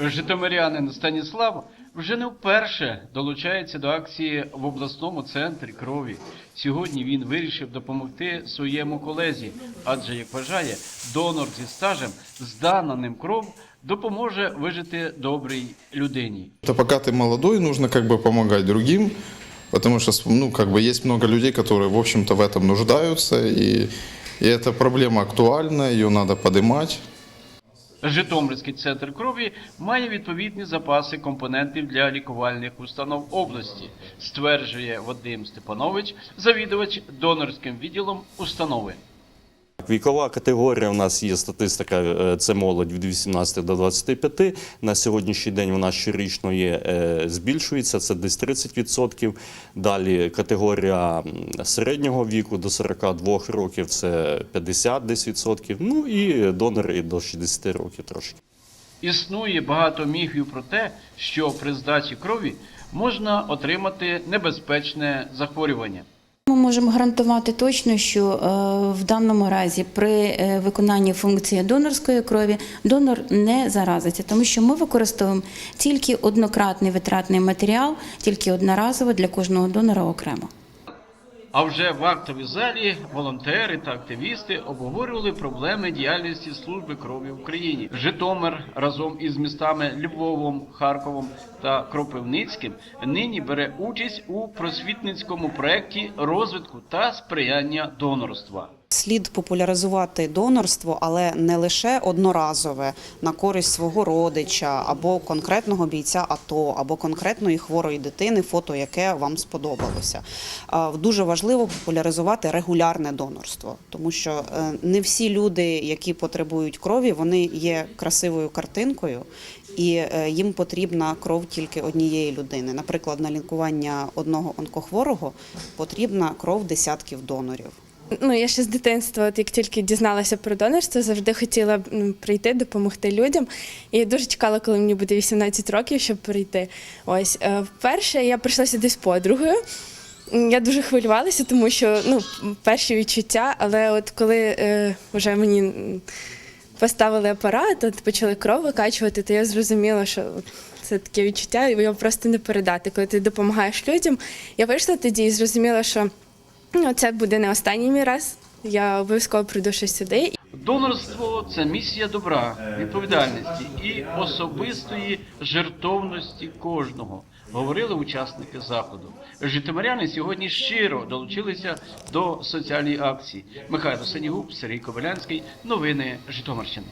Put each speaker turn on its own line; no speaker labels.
Житомирянин Станіслав вже не вперше долучається до акції в обласному центрі крові. Сьогодні він вирішив допомогти своєму колезі, адже як вважає, донор зі стажем, здана ним кров, допоможе вижити добрій людині.
Это пока ты молодой, нужно как бы помогать другим, потому что, ну, как бы есть много людей, которые, в общем-то, в этом нуждаются, и, и эта проблема актуальна, ее надо поднимать.
Житомирський центр крові має відповідні запаси компонентів для лікувальних установ області, стверджує Вадим Степанович, завідувач донорським відділом установи.
Вікова категорія у нас є статистика, е, це молодь від 18 до 25. На сьогоднішній день вона щорічно є, е, збільшується, це десь 30%. Далі категорія середнього віку до 42 років це 50 десь відсотків. Ну і донори до 60 років трошки.
Існує багато міфів про те, що при здачі крові можна отримати небезпечне захворювання.
Ми можемо гарантувати точно, що е, в даному разі при е, виконанні функції донорської крові донор не заразиться, тому що ми використовуємо тільки однократний витратний матеріал, тільки одноразово для кожного донора окремо.
А вже в актовій залі волонтери та активісти обговорювали проблеми діяльності служби крові в Україні. Житомир разом із містами Львовом, Харковом та Кропивницьким нині бере участь у просвітницькому проєкті розвитку та сприяння донорства.
Слід популяризувати донорство, але не лише одноразове на користь свого родича або конкретного бійця АТО, або конкретної хворої дитини, фото яке вам сподобалося. Дуже важливо популяризувати регулярне донорство, тому що е, не всі люди, які потребують крові, вони є красивою картинкою. І е, їм потрібна кров тільки однієї людини. Наприклад, на лікування одного онкохворого потрібна кров десятків донорів.
Ну, я ще з дитинства, от як тільки дізналася про донорство, завжди хотіла прийти, допомогти людям. І я дуже чекала, коли мені буде 18 років, щоб прийти. Ось е, вперше я прийшла сюди з подругою. Я дуже хвилювалася, тому що ну, перші відчуття, але от коли е, вже мені поставили апарат, от почали кров викачувати, то я зрозуміла, що це таке відчуття, його просто не передати. Коли ти допомагаєш людям, я вийшла тоді і зрозуміла, що це буде не останній мій раз. Я обов'язково прийду ще сюди.
Донорство це місія добра, відповідальності і особистої жертовності кожного. Говорили учасники заходу. Житомиряни сьогодні щиро долучилися до соціальної акції. Михайло Сенігуб, Сергій Кобилянський. Новини Житомирщини.